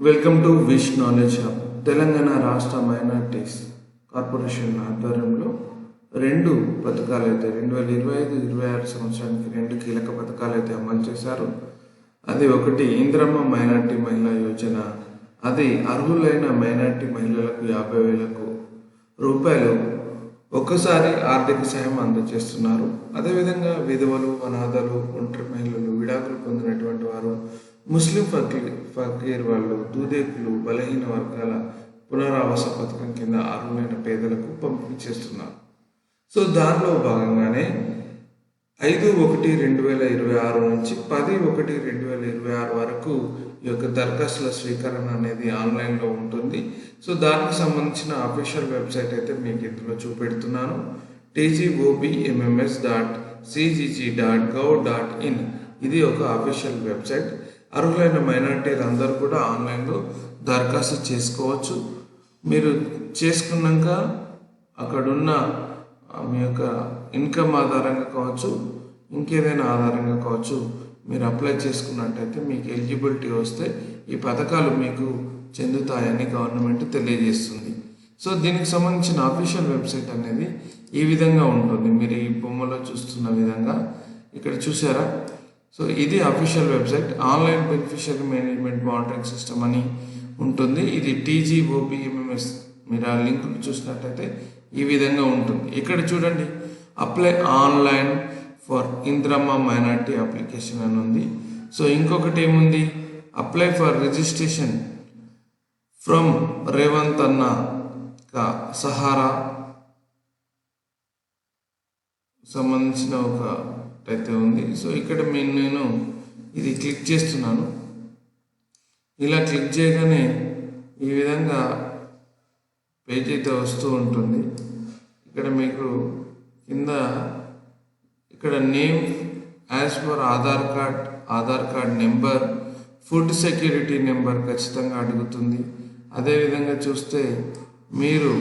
Welcome to wish knowledge hub Telangana రాష్ట్ర minorities corporation ఆధ్వర్యంలో రెండు పథకాలు అయితే రెండు వేల ఇరవై ఐదు ఇరవై ఆరు సంవత్సరానికి రెండు కీలక పథకాలు అయితే అమలు చేశారు. అది ఒకటి ఇంద్రమ్మ మైనార్టీ మహిళా యోజన. అది అర్హులైన మైనార్టీ మహిళలకు యాభై వేలకు రూపాయలు ఒక్కసారి ఆర్థిక సాయం అందజేస్తున్నారు. అదేవిధంగా విధవలు అనాథలు ఒంటరి మహిళలు విడాకులు పొందినటువంటి వారు ముస్లిం ఫకీర్ ఫకీర్ వాళ్ళు దూదేకులు బలహీన వర్గాల పునరావాస పథకం కింద అర్హులైన పేదలకు పంపిణీ చేస్తున్నారు. సో దానిలో భాగంగానే ఐదు ఒకటి రెండు వేల ఇరవై ఆరు నుంచి పది ఒకటి రెండు వేల ఇరవై ఆరు వరకు ఈ యొక్క దరఖాస్తుల స్వీకరణ అనేది ఆన్లైన్లో ఉంటుంది. సో దానికి సంబంధించిన అఫీషియల్ వెబ్సైట్ అయితే మీకు ఇందులో చూపెడుతున్నాను. TGOBMMS dot CGG dot gov dot in. ఇది ఒక అఫీషియల్ వెబ్సైట్. అర్హులైన మైనార్టీలు అందరూ కూడా ఆన్లైన్లో దరఖాస్తు చేసుకోవచ్చు. మీరు చేసుకున్నాక అక్కడున్న మీ యొక్క ఇన్కమ్ ఆధారంగా కావచ్చు ఇంకేదైనా ఆధారంగా కావచ్చు మీరు అప్లై చేసుకున్నట్టయితే మీకు ఎలిజిబిలిటీ వస్తే ఈ పథకాలు మీకు చెందుతాయని గవర్నమెంట్ తెలియజేస్తుంది. సో దీనికి సంబంధించిన అఫీషియల్ వెబ్సైట్ అనేది ఈ విధంగా ఉంటుంది. మీరు ఈ బొమ్మలో చూస్తున్న విధంగా. ఇక్కడ చూసారా? సో ఇది official website online beneficiary management monitoring system అని ఉంటుంది. ఇది టీజీఓబిఎంఎంఎస్ మీరు ఆ లింక్ చూసినట్టయితే ఈ విధంగా ఉంటుంది. ఇక్కడ చూడండి apply online for Indiramma minority application అని ఉంది. సో ఇంకొకటి ఏముంది? Apply for registration from Revanth అన్న సహారా సంబంధించిన ఒక అయితే ఉంది. సో ఇక్కడ మేము నేను ఇది క్లిక్ చేస్తున్నాను. ఇలా క్లిక్ చేయగానే ఈ విధంగా పేజ్ అయితే వస్తూ ఉంటుంది. ఇక్కడ మీకు కింద ఇక్కడ name as per Aadhaar card Aadhaar card number food security number ఖచ్చితంగా అడుగుతుంది. అదేవిధంగా చూస్తే మీరు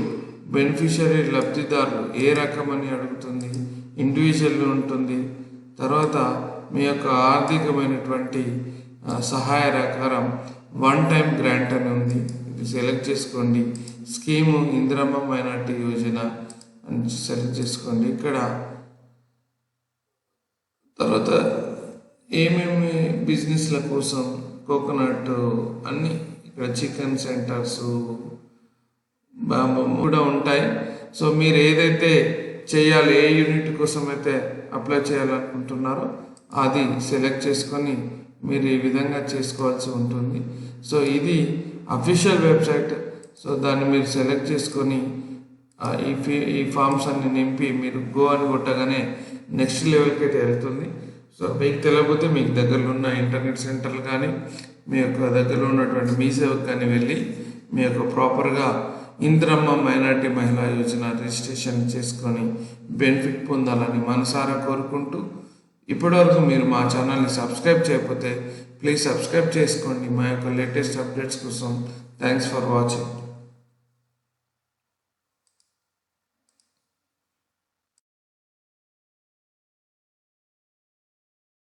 బెనిఫిషరీ లబ్ధిదారులు ఏ రకమని అడుగుతుంది? ఇండివిజువల్ ఉంటుంది. తర్వాత మీ యొక్క ఆర్థికమైనటువంటి సహాయ రకారం వన్ టైం గ్రాంట్ అని ఉంది. ఇది సెలెక్ట్ చేసుకోండి. స్కీము ఇందిరమ్మ మైనార్టీ యోజన అని సెలెక్ట్ చేసుకోండి. ఇక్కడ తర్వాత ఏమేమి బిజినెస్ల కోసం కోకోనట్ అన్ని ఇక్కడ చికెన్ సెంటర్స్ బాంబు కూడా ఉంటాయి. సో మీరు ఏదైతే చేయాలి ఏ యూనిట్ కోసం అయితే అప్లై చేయాలనుకుంటున్నారో అది సెలెక్ట్ చేసుకొని మీరు ఈ విధంగా చేసుకోవాల్సి ఉంటుంది. సో ఇది అఫీషియల్ వెబ్సైట్ సో దాన్ని మీరు సెలెక్ట్ చేసుకొని ఈ ఫీ ఈ ఫామ్స్ అన్ని నింపి మీరు గో అని కొట్టగానే నెక్స్ట్ లెవెల్కి అయితే వెళ్తుంది. సో మీకు తెలియకపోతే మీకు దగ్గరలో ఉన్న ఇంటర్నెట్ సెంటర్లు కానీ మీ యొక్క దగ్గరలో ఉన్నటువంటి మీ సేవకు కానీ వెళ్ళి మీ యొక్క ప్రాపర్గా ఇంద్రమ్మ మైనార్టీ మహిళా యోజన రిజిస్ట్రేషన్ చేసుకొని బెనిఫిట్ పొందాలని మనసారా కోరుకుంటూ ఇప్పటివరకు మీరు మా ఛానల్ని సబ్స్క్రైబ్ చేయకపోతే ప్లీజ్ సబ్స్క్రైబ్ చేసుకోండి. మా యొక్క లేటెస్ట్ అప్డేట్స్ కోసం థ్యాంక్స్ ఫర్ వాచింగ్.